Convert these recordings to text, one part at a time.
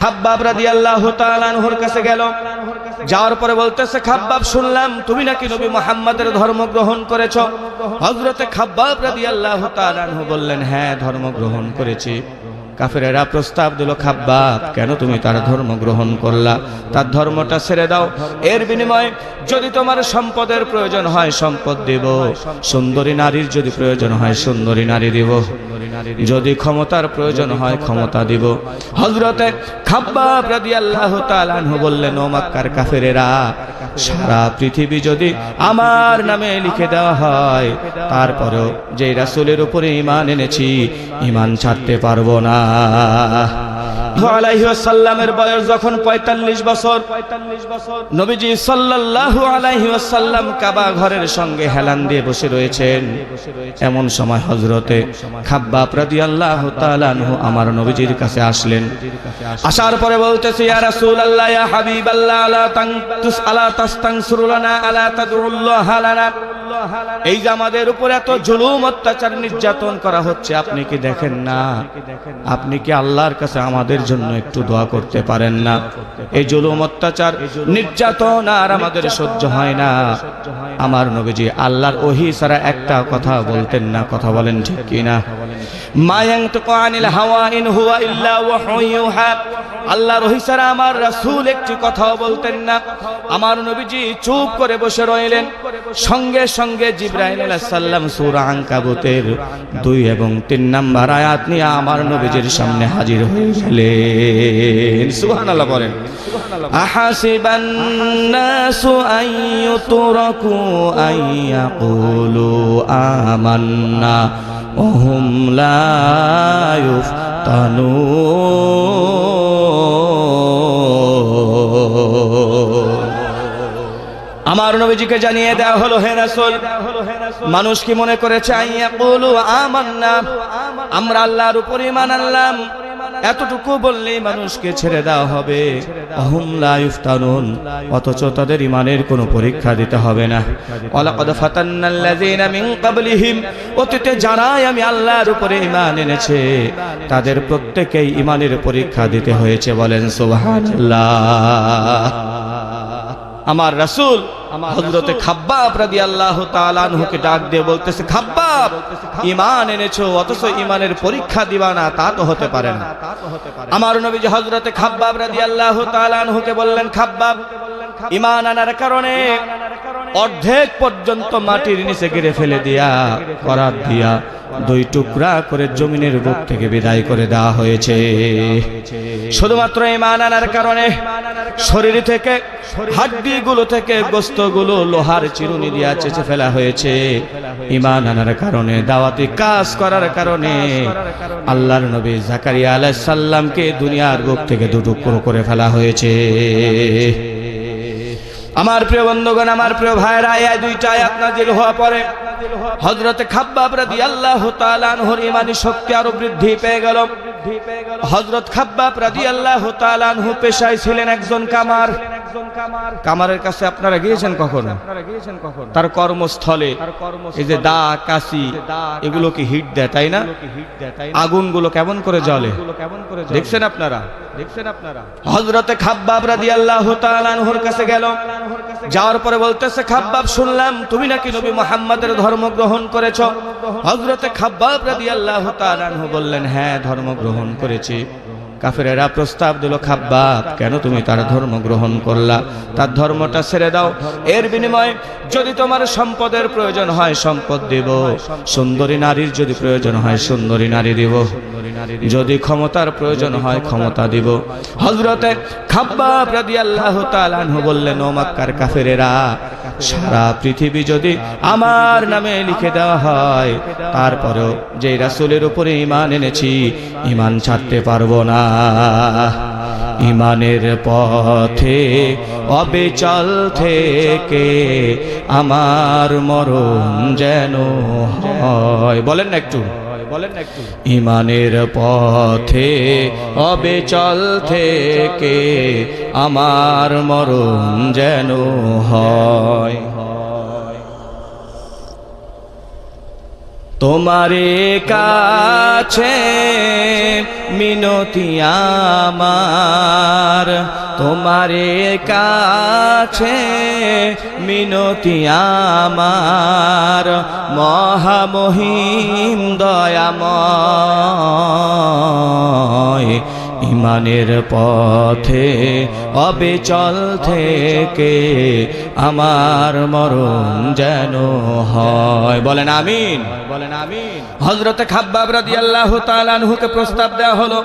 খাব্বাব রাদিয়াল্লাহু তাআলা আনহুর কাছে গেল। যাওয়ার পরে বলতেছে, খাব্বাব, শুনলাম তুমি নাকি নবী মুহাম্মাদের ধর্ম গ্রহণ করেছ। হযরতে খাব্বাব রাদিয়াল্লাহু তাআলা আনহু বললেন হ্যাঁ ধর্ম গ্রহণ করেছি। কাফেরেরা প্রস্তাব দিল, খাব্বাব, কেন তুমি তার ধর্ম গ্রহণ করলা? তার ধর্মটা ছেড়ে দাও। এর বিনিময়ে যদি তোমার সম্পদের প্রয়োজন হয়, সম্পদ দেব। সুন্দরী নারীর যদি প্রয়োজন হয়, সুন্দরী নারী দেব। যদি ক্ষমতার প্রয়োজন হয় ক্ষমতা দিব। হজরতে খাব্বাব রাদিয়াল্লাহু তাআলা আনহু বললেন ও মক্কার কাফেরেরা সারা পৃথিবী যদি আমার নামে লিখে দেওয়া হয় তারপরেও যে রাসূলের উপরে ইমান এনেছি ইমান ছাড়তে পারব না। আলাইহি ওয়াসাল্লামের বয়স যখন 45 বছর 45 বছর নবীজি সাল্লাল্লাহু আলাইহি ওয়াসাল্লাম কাবা ঘরের সঙ্গে হেলান দিয়ে বসে রয়েছেন। এমন সময় হযরতে খাব্বাব রাদিয়াল্লাহু তাআলা আনহু আমার নবীজির কাছে আসলেন। আসার পরে বলতেছে, ইয়া রাসূলুল্লাহ, ইয়া হাবিবাল্লাহ, আলা তানতুস আলা তাস্তানসুরুলানা আলা তাদউল্লাহ লানা। এই যে আমাদের উপর এত জুলুম, অত্যাচার, নির্যাতন করা হচ্ছে, আপনি কি দেখেন না? আপনি কি আল্লাহর কাছে আমাদের জন্য একটু দোয়া করতে পারেন না? এই জুলুম, অত্যাচার, নির্যাতন আর আমাদের সহ্য হয় না। আমার নবীজি, আল্লাহর ওহি ছাড়া একটা কথা বলতেন না, কথা বলেন ঠিক কিনা? মায়াং তো আনিল হাওয়া ইন হুয়া ইল্লা ওয়াহয়ু ইউহা আল্লাহ রহিসারা আমার রাসুল একটি কথাও বলতেন না। আমার নবীজি চুপ করে বসে রইলেন। সঙ্গে সঙ্গে জিব্রাহিম সাল্লাম সুরাহাং কাবুতের দুই এবং তিন নাম্বার আয়াত নিয়ে আমার নবীজির সামনে হাজির হয়ে গেলেন। বলেন আহাসিবান্নাসু আমান্না ওহুম লা ইউফতানুন। আমার নবীজিকে জানিয়ে দেওয়া হলো, হে রাসূল, মানুষ কি মনে করেছে আইয়া বলু আমান্না? আমরা আল্লাহর উপর ঈমান আনলাম। এতটুকু বললেই মানুষকে ছেড়ে দেওয়া হবে। আহুম লা ইফতানুন, অথচ তাদের ইমানের কোনো পরীক্ষা দিতে হবে না। ওয়ালাকাদ ফাতান্নাল্লাযীনা মিন ক্বাবলিহিম, অতীতে যারাই আমি আল্লাহর উপরে ঈমান এনেছে, তাদের প্রত্যেকেই ঈমানের পরীক্ষা দিতে হয়েছে বলেন সুবহানাল্লাহ। আমার রাসূল হযরতে খাব্বাব রাদিয়াল্লাহু আল্লাহ আনহুকে ডাক দিয়ে বলতেছে খাব্বাব ইমান এনেছো অথচ ইমানের পরীক্ষা দিবা না তা তো হতে পারে না। আমার নবী হজরতে খাব্বাব রাদিয়াল্লাহু আল্লাহ আনহুকে বললেন খাব্বাব ইমান আনার কারণে অর্ধেক পর্যন্ত মাটির নিচে গিরে ফেলে দিয়া করার দিয়া দুই টুকরা করে জমিনের বুক থেকে বিদায় করে দেওয়া হয়েছে। শুধুমাত্র ইমান আনার কারণে শরীর থেকে হাড্ডি গুলো থেকে গোস্তগুলো লোহার চিরুনি দিয়া চেঁচে ফেলা হয়েছে। ইমান আনার কারণে, দাওয়াতি কাজ করার কারণে আল্লাহর নবী জাকারিয়া আলাইহিস সালামকে দুনিয়ার বুক থেকে দুটুকরো করে ফেলা হয়েছে। আমার প্রিয় বন্ধুগণ, আমার প্রিয় ভাইরা এই দুইটা আয়াত নাজিল হওয়া পরে হযরতে খাব্বাব রাদিয়াল্লাহু তাআলা আনহুর ঈমানি শক্তি আরও বৃদ্ধি পেয়ে গেল। হযরত খাব্বাব রাদিয়াল্লাহু তাআলা আনহু পেশায় ছিলেন একজন কামার। কামারের কাছে আপনারা গিয়েছেন কখনো? তার কর্মস্থলে। এই যে দা, কাশি এগুলো কি হিট দেয়, তাই না? আগুনগুলো কেমন করে জ্বলে? দেখছেন আপনারা দেখছেন আপনারা? হযরতে খাব্বাব রাদিয়াল্লাহু তাআলা আনহুর কাছে গেল। যাওয়ার পরে বলতেছে, খাব্বাব, শুনলাম তুমি নাকি নবী মুহাম্মাদের ধর্ম গ্রহণ করেছ। হযরতে খাব্বাব রাদিয়াল্লাহু তাআলা আনহু বললেন হ্যাঁ ধর্ম গ্রহণ করেছি। কাফেরেরা প্রস্তাব দিল, খাব্বাব, কেন তুমি তার ধর্ম গ্রহণ করলা? তার ধর্মটা ছেড়ে দাও। এর বিনিময়ে যদি তোমার সম্পদের প্রয়োজন হয়, সম্পদ দেব। সুন্দরী নারীর যদি প্রয়োজন হয়, সুন্দরী নারী দেব। যদি ক্ষমতার প্রয়োজন হয় ক্ষমতা দিব। হজরতে খাব্বাব রাদিয়াল্লাহু তাআলা আনহু বললেন, ও কাফেরেরা, সারা পৃথিবী যদি আমার নামে লিখে দেওয়া হয়, তারপরেও যে রাসূলের উপরে ইমান এনেছি ইমান ছাড়তে পারব না। ইমানের পথে অবিচল থেকে আমার মরণ যেন হয়। বলেন না একটু। বলেন একটু। ইমানের পথে অবিচল থেকে আমার মরণ যেন হয়। তোমারে কাছে মিনতি আমার। তোমারে কাছে মিনতি আমার মহামহিম দয়াময়। ইমানের পথে অবিচল থেকে আমার মরণ যেন হয়। বলেন আমিন। বলেন আমিন। হজরতে খাব্বাব রাদিয়াল্লাহু তাআলা আনহুকে প্রস্তাব দেওয়া হলো।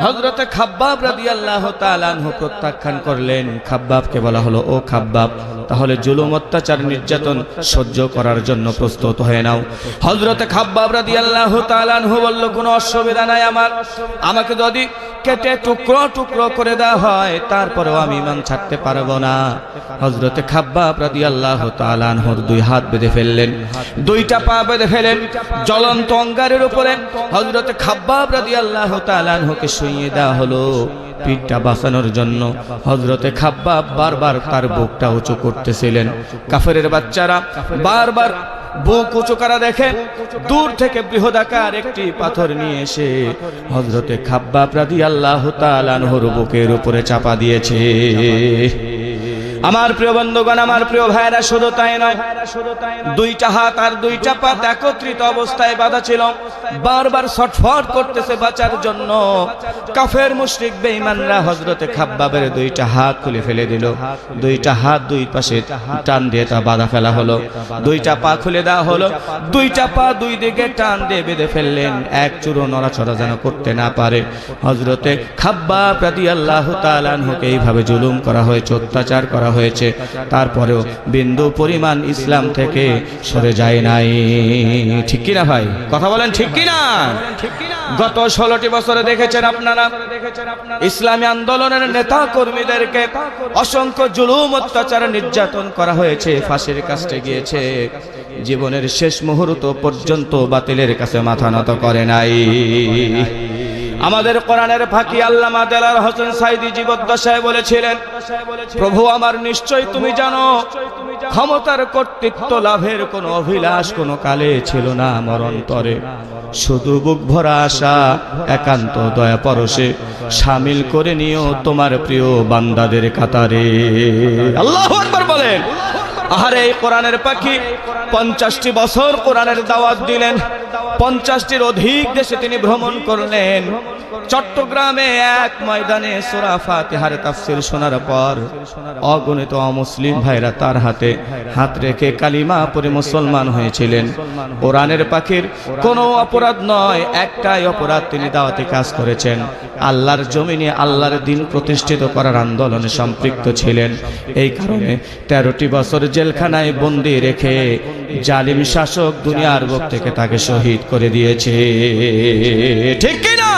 হজরতে খাব্বাব রাদি আল্লাহ তালানহ প্রত্যাখ্যান করলেন। খাব্বাবকে বলা হলো, ও খাব্বাব, তাহলে জুলুম, অত্যাচার, নির্যাতন সহ্য করার জন্য প্রস্তুত হয়ে নাও। হজরতে খাব্বাব রাদি আল্লাহ তালানহ বলল, কোনো অসুবিধা নাই আমার। আমাকে যদি কেটে টুকরো টুকরো করে দেওয়া হয়, তারপরেও আমি ইমান ছাড়তে পারব না। হজরতে খাব্বাব রাদিয়াল্লাহু তাআলা আনহুর দুই হাত বেঁধে ফেললেন। দুইটা পা বেঁধে ফেলেন, জ্বলন্ত অঙ্গারের উপরে। হজরতে খাব্বাব রাদিয়াল্লাহু তাআলা আনহুকে শুইয়ে দেওয়া হলো পিঠটা বাঁচানোর জন্য। হজরতে খাব্বা বারবার তার বুকটা উঁচু করতেছিলেন। কাফেরের বাচ্চারা বারবার বুক উঁচু করা দেখে দূর থেকে বৃহদাকার একটি পাথর নিয়ে এসে হজরতে খাব্বা প্রাদি আল্লাহ তালানহর বুকের উপরে চাপা দিয়েছে। আমার প্রিয় বন্ধুগণ, আমার প্রিয় ভাইরা শুধু তাই নয়, দুইটা হাত আর দুইটা পাত একত্রিত অবস্থায় বাঁধা ছিল। বারবার ছটফট করতেছে বাঁচার জন্য। কাফের মুশরিক বেঈমানরা হযরতে খাব্বাবের দুইটা হাত খুলে ফেলে দিল। দুইটা হাত দুই পাশে টান দিয়ে তা বাঁধা ফেলা হলো। দুইটা পা খুলে দেওয়া হলো। দুইটা পা দুই দিকে টান দিয়ে বেঁধে ফেললেন। এক চুরো নড়াচড়া যেন করতে না পারে। হজরতে খাব্বাব রাদিয়াল্লাহু তাআলা আনহুকে এইভাবে জুলুম করা হয়েছে, অত্যাচার করা হয়েছে। তারপরেও বিন্দু পরিমাণ ইসলাম থেকে সরে যায় নাই। ঠিক কিনা ভাই? কথা বলেন ঠিক কিনা? গত ষোলোটি বছরে দেখেছেন আপনারা? ইসলামী আন্দোলনের নেতা কর্মীদেরকে অসংখ্য জুলুম, অত্যাচার, নির্যাতন করা হয়েছে। ফাঁসির কাছে গিয়েছে। জীবনের শেষ মুহূর্ত পর্যন্ত বাতিলের কাছে মাথা নত করে নাই। আমাদের কোরআনের ফাঁকি আল্লামা দেলার হোসেন সাইদি জীবদ্দশায় বলেছিলেন, প্রভু আমার নিশ্চয় তুমি জানো, ক্ষমতার কর্তৃত্ব লাভের কোনো অভিলাষ কোনো কালে ছিল না আমার অন্তরে। শুধু বুক ভরা আশা, একান্ত দয়া পরশে সামিল করে নিও তোমার প্রিয় বান্দাদের কাতারে। আল্লাহ বলেন, আহারে এই কোরআনের পাখি পঞ্চাশটি বছর কোরআনের দাওয়াত দিলেন। পঞ্চাশটির অধিক দেশে তিনি ভ্রমণ করলেন। চট্টগ্রামে এক ময়দানে সোরা ফাতিহার তাফসির শোনার পর অগণিত অমুসলিম ভাইরা তার হাতে হাত রেখে কালিমা পরে মুসলমান হয়েছিলেন। কোরআনের পাখির কোনো অপরাধ নয়, একটাই অপরাধ তিনি দাওয়াতে কাজ করেছেন। আল্লাহর জমিনে আল্লাহর দিন প্রতিষ্ঠিত করার আন্দোলনে সম্পৃক্ত ছিলেন। এই কারণে তেরোটি বছর জেলখানায় বন্দি রেখে জালিম শাসক দুনিয়ার বুক থেকে তাকে শহীদ করে দিয়েছে। ঠিক কিনা?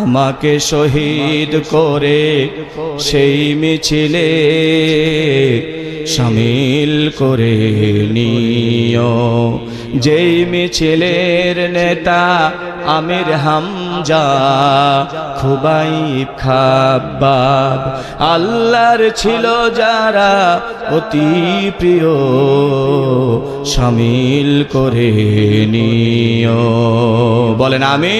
আমাকে শহীদ করে সেই মিছিলে সামিল করে নিও। যেই মিছিলের নেতা আমির হামজা, খুবাইব খাব্বাব, আল্লাহর ছিল যারা অতি প্রিয়, সামিল করে নিও। বলেন আমি